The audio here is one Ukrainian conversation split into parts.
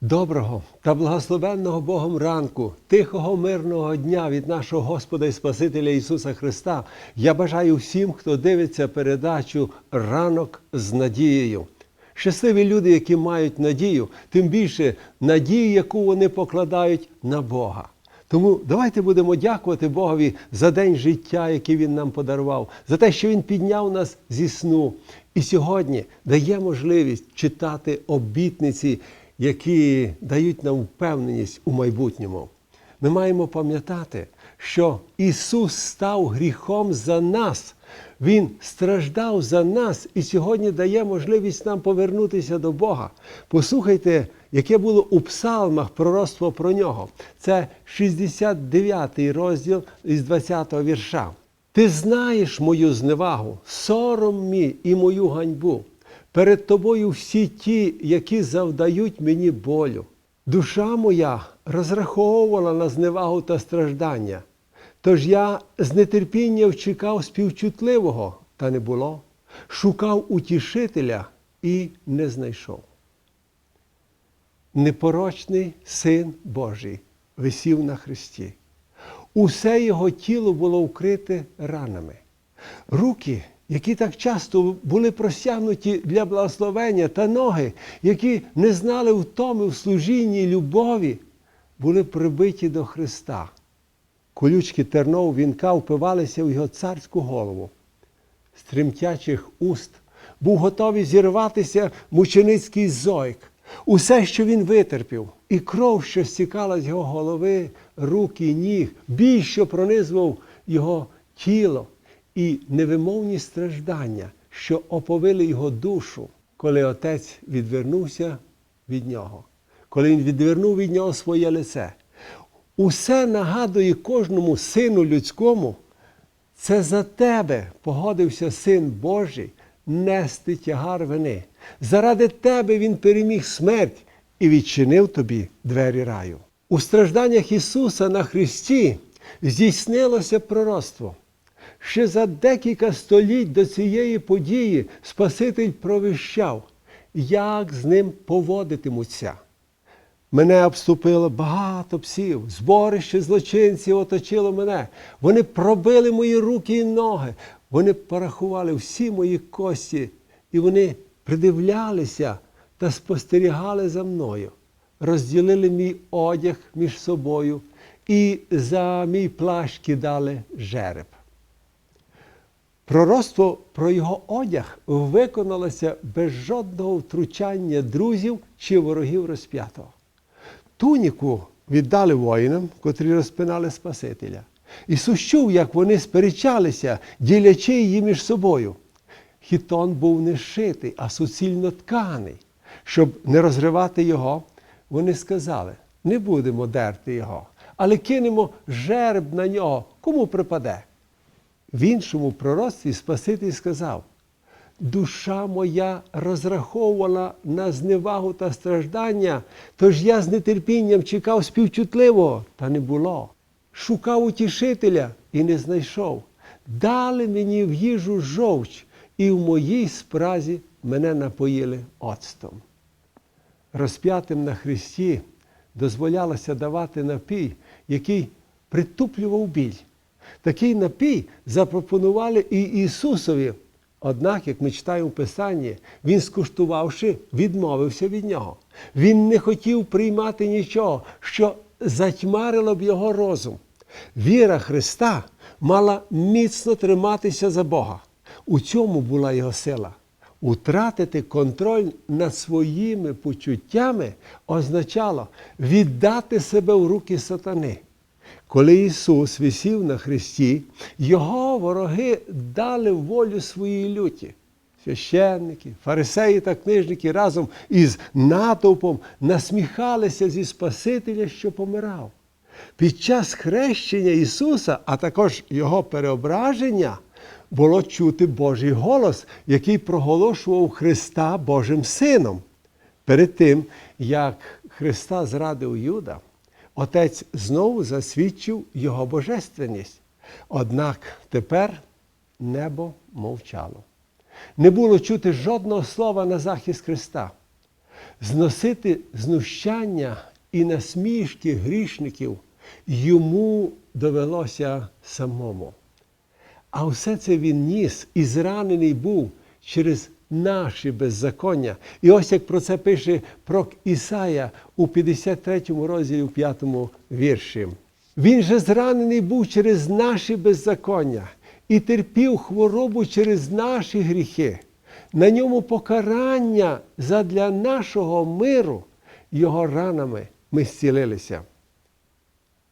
Доброго та благословенного Богом ранку, тихого мирного дня від нашого Господа і Спасителя Ісуса Христа. Я бажаю всім, хто дивиться передачу Ранок з надією. Щасливі люди, які мають надію, тим більше надію, яку вони покладають на Бога. Тому давайте будемо дякувати Богові за день життя, який Він нам подарував, за те, що Він підняв нас зі сну. І сьогодні дає можливість читати обітниці, які дають нам впевненість у майбутньому. Ми маємо пам'ятати, що Ісус став гріхом за нас. Він страждав за нас і сьогодні дає можливість нам повернутися до Бога. Послухайте, яке було у псалмах пророцтво про нього. Це 69 розділ із 20 вірша. Ти знаєш мою зневагу, сором мій і мою ганьбу. Перед тобою всі ті, які завдають мені болю. Душа моя розраховувала на зневагу та страждання. Тож я з нетерпінням чекав співчутливого, та не було, шукав утішителя і не знайшов. Непорочний син Божий висів на хресті. Усе його тіло було вкрите ранами. Руки, які так часто були простягнуті для благословення, та ноги, які не знали втоми в служінні любові, були прибиті до Христа. Колючки тернов вінка впивалися в його царську голову. З тремтячих уст був готовий зірватися мученицький зойк. Усе, що він витерпів, і кров, що стікала з його голови, рук і ніг, біль, що пронизував його тіло, і невимовні страждання, що оповили його душу, коли отець відвернувся від нього, коли він відвернув від нього своє лице. Усе нагадує кожному сину людському, це за тебе погодився Син Божий нести тягар вини. Заради тебе Він переміг смерть і відчинив тобі двері раю. У стражданнях Ісуса на Христі здійснилося пророцтво. Ще за декілька століть до цієї події Спаситель провіщав, як з ним поводитимуться. Мене обступило багато псів, зборище злочинців оточило мене. Вони пробили мої руки і ноги. Вони порахували всі мої кості, і вони придивлялися та спостерігали за мною, розділили мій одяг між собою і за мій плащ кидали жереб. Пророцтво про його одяг виконалося без жодного втручання друзів чи ворогів розп'ятого. Туніку віддали воїнам, котрі розпинали Спасителя. Ісус чув, як вони сперечалися, ділячи її між собою. Хітон був не шитий, а суцільно тканий. Щоб не розривати його, вони сказали: не будемо дерти його, але кинемо жереб на нього, кому припаде. В іншому пророцтві Спаситель сказав: душа моя розраховувала на зневагу та страждання, тож я з нетерпінням чекав співчутливого, та не було. Шукав утішителя і не знайшов. Дали мені в їжу жовч, і в моїй спразі мене напоїли оцтом. Розп'ятим на Христі дозволялося давати напій, який притуплював біль. Такий напій запропонували і Ісусові. Однак, як ми читаємо в Писанні, Він, скуштувавши, відмовився від нього. Він не хотів приймати нічого, що затьмарило б його розум. Віра Христа мала міцно триматися за Бога. У цьому була його сила. Утратити контроль над своїми почуттями означало віддати себе в руки сатани. Коли Ісус висів на Христі, Його вороги дали волю своїй люті. Священники, фарисеї та книжники разом із натовпом насміхалися зі Спасителя, що помирав. Під час хрещення Ісуса, а також Його переображення, було чути Божий голос, який проголошував Христа Божим Сином. Перед тим, як Христа зрадив Юда, Отець знову засвідчив Його божественність. Однак тепер небо мовчало. Не було чути жодного слова на захист Христа. зносити знущання і насмішки грішників йому довелося самому. А все це він ніс і зранений був через наші беззаконня. І ось як про це пише пророк Ісая у 53 розділі, у 5 вірші. Він же зранений був через наші беззаконня і терпів хворобу через наші гріхи. На ньому покарання задля нашого миру, його ранами ми зцілилися.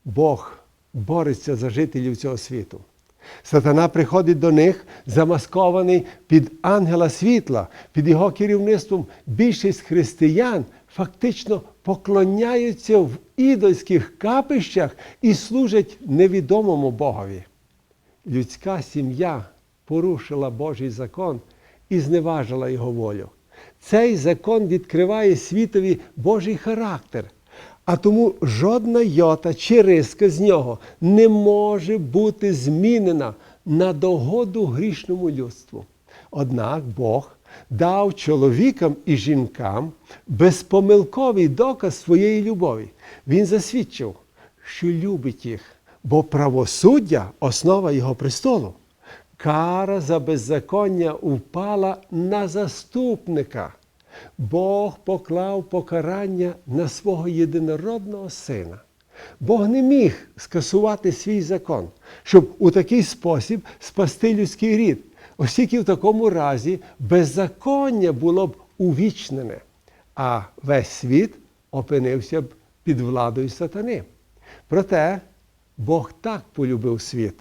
Бог бореться за жителів цього світу. Сатана приходить до них, замаскований під ангела світла, під його керівництвом. Більшість християн фактично поклоняються в ідольських капищах і служать невідомому Богові. Людська сім'я порушила Божий закон і зневажила його волю. Цей закон відкриває світові Божий характер. А тому жодна йота чи риска з нього не може бути змінена на догоду грішному людству. Однак Бог дав чоловікам і жінкам безпомилковий доказ своєї любові. Він засвідчив, що любить їх, бо правосуддя основа його престолу. Кара за беззаконня впала на заступника. Бог поклав покарання на свого єдинородного сина. Бог не міг скасувати свій закон, щоб у такий спосіб спасти людський рід, оскільки в такому разі беззаконня було б увічнене, а весь світ опинився б під владою сатани. Проте Бог так полюбив світ,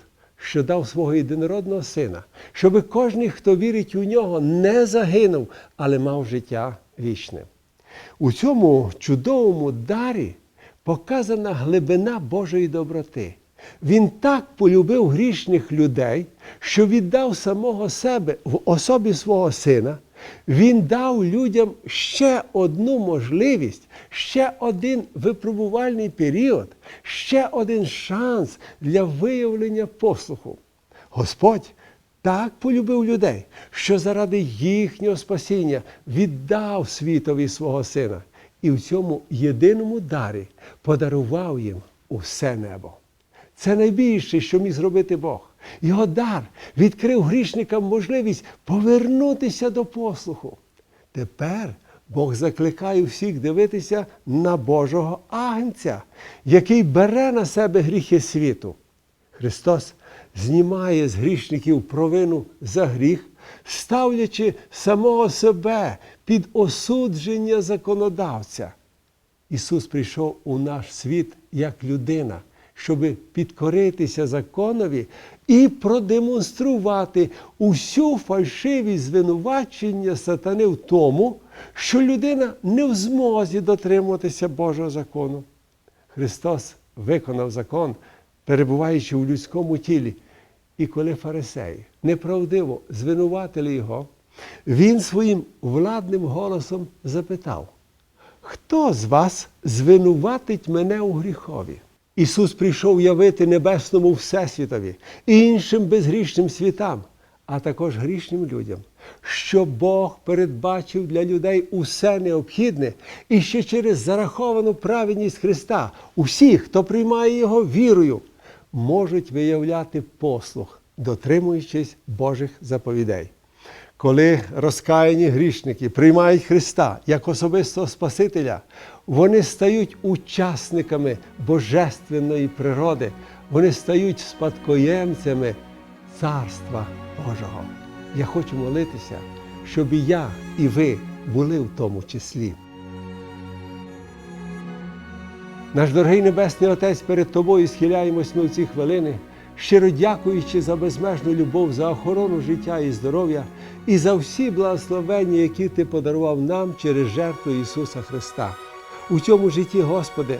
що дав свого єдинородного сина, щоби кожен, хто вірить у нього, не загинув, але мав життя вічне. У цьому чудовому дарі показана глибина Божої доброти. Він так полюбив грішних людей, що віддав самого себе в особі свого сина. Він дав людям ще одну можливість, ще один випробувальний період, ще один шанс для виявлення послуху. Господь так полюбив людей, що заради їхнього спасіння віддав світові свого сина і в цьому єдиному дарі подарував їм усе небо. Це найбільше, що міг зробити Бог. Його дар відкрив грішникам можливість повернутися до послуху. Тепер Бог закликає всіх дивитися на Божого Агнця, який бере на себе гріхи світу. Христос знімає з грішників провину за гріх, ставлячи самого себе під осудження законодавця. Ісус прийшов у наш світ як людина, щоб підкоритися законові і продемонструвати усю фальшивість звинувачення сатани в тому, що людина не в змозі дотримуватися Божого закону. Христос виконав закон, перебуваючи в людському тілі. І коли фарисеї неправдиво звинуватили його, він своїм владним голосом запитав, хто з вас звинуватить мене у гріхові? Ісус прийшов явити небесному Всесвітові іншим безгрішним світам, а також грішним людям, що Бог передбачив для людей усе необхідне і ще через зараховану праведність Христа, усі, хто приймає Його вірою, можуть виявляти послух, дотримуючись Божих заповідей. Коли розкаяні грішники приймають Христа як особистого Спасителя, вони стають учасниками божественної природи, вони стають спадкоємцями Царства Божого. Я хочу молитися, щоб і я, і ви були в тому числі. Наш дорогий Небесний Отець, перед Тобою схиляємось ми в ці хвилини, щиро дякуючи за безмежну любов, за охорону життя і здоров'я і за всі благословення, які Ти подарував нам через жертву Ісуса Христа. У цьому житті, Господи,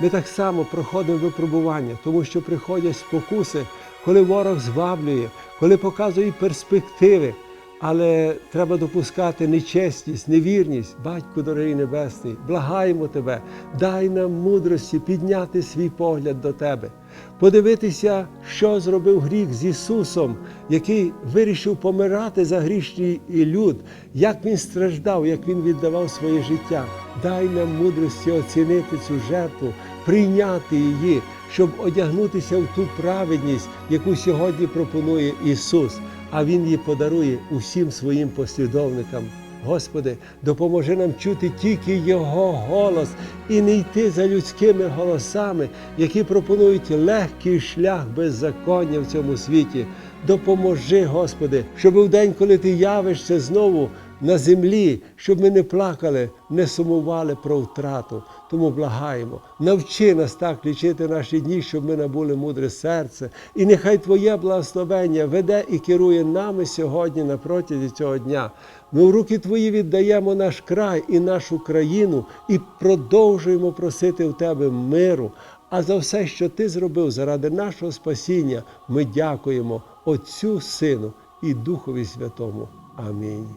ми так само проходимо випробування, тому що приходять спокуси, коли ворог зваблює, коли показує перспективи. Але треба допускати нечесність, невірність, Батько дорогий Небесний, благаємо Тебе, дай нам мудрості підняти свій погляд до Тебе, подивитися, що зробив гріх з Ісусом, який вирішив помирати за грішний люд, як Він страждав, як Він віддавав своє життя. Дай нам мудрості оцінити цю жертву, прийняти її, щоб одягнутися в ту праведність, яку сьогодні пропонує Ісус а Він її подарує усім своїм послідовникам. Господи, допоможи нам чути тільки Його голос і не йти за людськими голосами, які пропонують легкий шлях беззаконня в цьому світі. Допоможи, Господи, щоб в день, коли Ти явишся знову на землі, щоб ми не плакали, не сумували про втрату. Тому благаємо, навчи нас так лічити наші дні, щоб ми набули мудре серце. І нехай Твоє благословення веде і керує нами сьогодні на протязі цього дня. Ми в руки Твої віддаємо наш край і нашу країну і продовжуємо просити в Тебе миру. А за все, що Ти зробив заради нашого спасіння, ми дякуємо Отцю, Сину і Духові Святому. Амінь.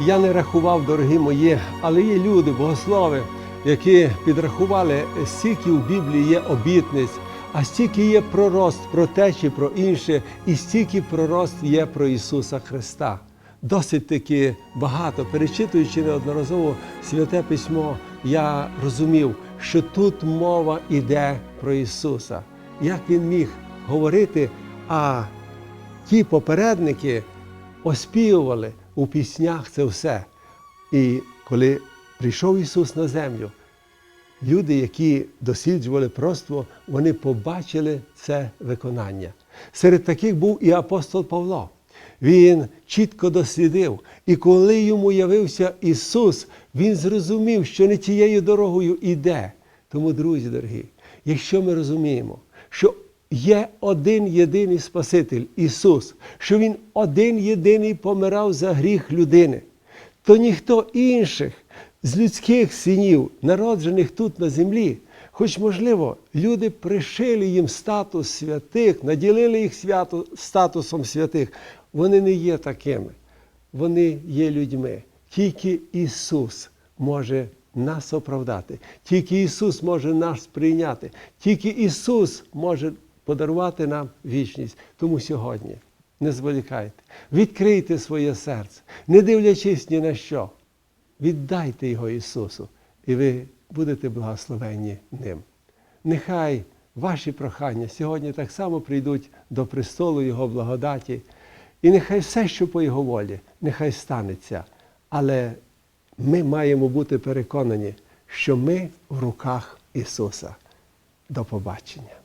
Я не рахував, дорогі мої, але є люди, богослови, які підрахували, стільки в Біблії є обітниць, а стільки є пророст про те чи про інше, і стільки пророст є про Ісуса Христа. Досить таки багато, перечитуючи неодноразово святе письмо, я розумів, що тут мова йде про Ісуса. Як Він міг говорити, а ті попередники оспівували у піснях це все. І коли прийшов Ісус на землю, люди, які досліджували просто, вони побачили це виконання. Серед таких був і апостол Павло. Він чітко дослідив, і коли йому явився Ісус, Він зрозумів, що не тією дорогою іде. Тому, друзі дорогі, якщо ми розуміємо, що є один єдиний Спаситель Ісус, що Він один єдиний помирав за гріх людини, то ніхто інших з людських синів, народжених тут на землі, хоч, можливо, люди пришили їм статус святих, наділили їх свято, статусом святих, вони не є такими. Вони є людьми. Тільки Ісус може нас оправдати, тільки Ісус може нас прийняти, тільки Ісус може подарувати нам вічність. Тому сьогодні не зволікайте, відкрийте своє серце, не дивлячись ні на що. Віддайте його Ісусу, і ви будете благословенні ним. Нехай ваші прохання сьогодні так само прийдуть до престолу Його благодаті, і нехай все, що по Його волі, нехай станеться. Але ми маємо бути переконані, що ми в руках Ісуса. До побачення.